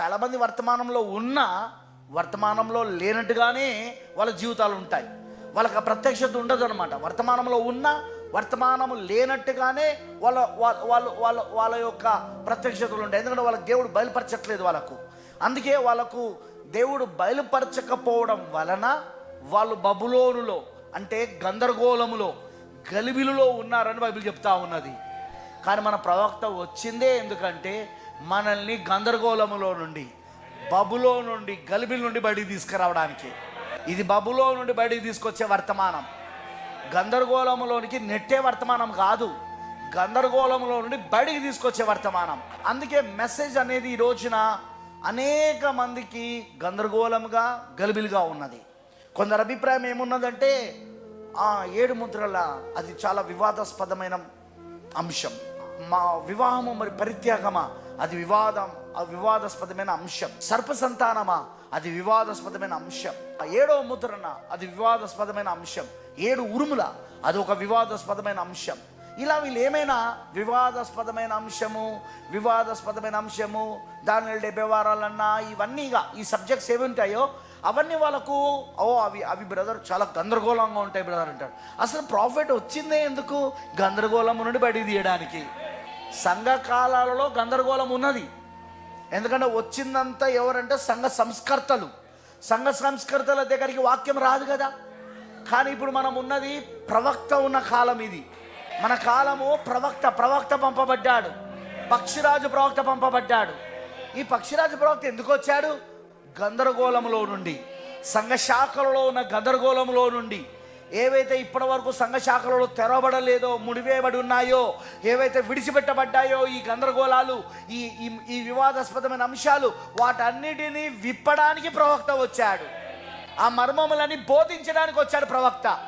చాలామంది వర్తమానంలో ఉన్న వర్తమానంలో లేనట్టుగానే వాళ్ళ జీవితాలు ఉంటాయి. వాళ్ళకి ఆ ప్రత్యక్షత ఉండదు అనమాట వర్తమానంలో ఉన్న వర్తమానము లేనట్టుగానే వాళ్ళ వాళ్ళ వాళ్ళ వాళ్ళ వాళ్ళ యొక్క ప్రత్యక్షతలు ఉంటాయి. ఎందుకంటే వాళ్ళకి దేవుడు బయలుపరచట్లేదు వాళ్ళకు. అందుకే వాళ్ళకు దేవుడు బయలుపరచకపోవడం వలన వాళ్ళు బబులోనులో అంటే గందరగోళములో గలిబిలులో ఉన్నారని బైబిల్ చెప్తా ఉన్నది. కానీ మన ప్రవక్త వచ్చిందే ఎందుకంటే మనల్ని గందరగోళములో నుండి బబులో నుండి గలిబిల నుండి బయటికి తీసుకురావడానికి. ఇది బబులో నుండి బయటికి తీసుకొచ్చే వర్తమానం. గందరగోళంలోనికి నెట్టే వర్తమానం కాదు. గందరగోళంలో నుండి బయటికి తీసుకొచ్చే వర్తమానం. అందుకే మెసేజ్ అనేది ఈ రోజున అనేక మందికి గందరగోళంగా గలిబిలిగా ఉన్నది. కొందరు అభిప్రాయం ఏమున్నదంటే ఆ ఏడు ముద్రల అది చాలా వివాదాస్పదమైన అంశం. మా వివాహము మరి పరిత్యాగమా? అది వివాదం వివాదాస్పదమైన అంశం. సర్ప సంతానమా అది వివాదాస్పదమైన అంశం. ఆ ఏడవ ముద్రన అది వివాదాస్పదమైన అంశం. ఏడు ఉరుముల అది ఒక వివాదాస్పదమైన అంశం. ఇలా వీళ్ళు ఏమైనా వివాదాస్పదమైన అంశము వివాదాస్పదమైన అంశము దాని డెబ్బై వారాలన్నా ఇవన్నీ ఇక ఈ సబ్జెక్ట్స్ ఏవి ఉంటాయో అవన్నీ వాళ్ళకు ఓ అవి అవి బ్రదర్ చాలా గందరగోళంగా ఉంటాయి బ్రదర్ అంటాడు. అసలు ప్రాఫిట్ వచ్చిందే ఎందుకు? గందరగోళం నుండి బయటికి తీయడానికి. సంఘ కాలాలలో గందరగోళం ఉన్నది. ఎందుకంటే వచ్చిందంతా ఎవరంటే సంఘ సంస్కర్తలు. సంఘ సంస్కర్తల దగ్గరికి వాక్యం రాదు కదా. కానీ ఇప్పుడు మనం ఉన్నది ప్రవక్త ఉన్న కాలం ఇది. మన కాలము ప్రవక్త ప్రవక్త పంపబడ్డాడు. పక్షిరాజు ప్రవక్త పంపబడ్డాడు. ఈ పక్షిరాజు ప్రవక్త ఎందుకు వచ్చాడు? గందరగోళంలో నుండి. సంఘ శాఖలలో ఉన్న గందరగోళంలో నుండి. ఏవైతే ఇప్పటి వరకు సంఘ శాఖలలో తెరవబడలేదో ముడివేయబడి ఉన్నాయో ఏవైతే విడిచిపెట్టబడ్డాయో ఈ గందరగోళాలు ఈ ఈ- ఈ వివాదాస్పదమైన అంశాలు వాటన్నిటినీ విప్పడానికి ప్రవక్త వచ్చాడు. ఆ మర్మములని బోధించడానికి వచ్చాడు ప్రవక్త.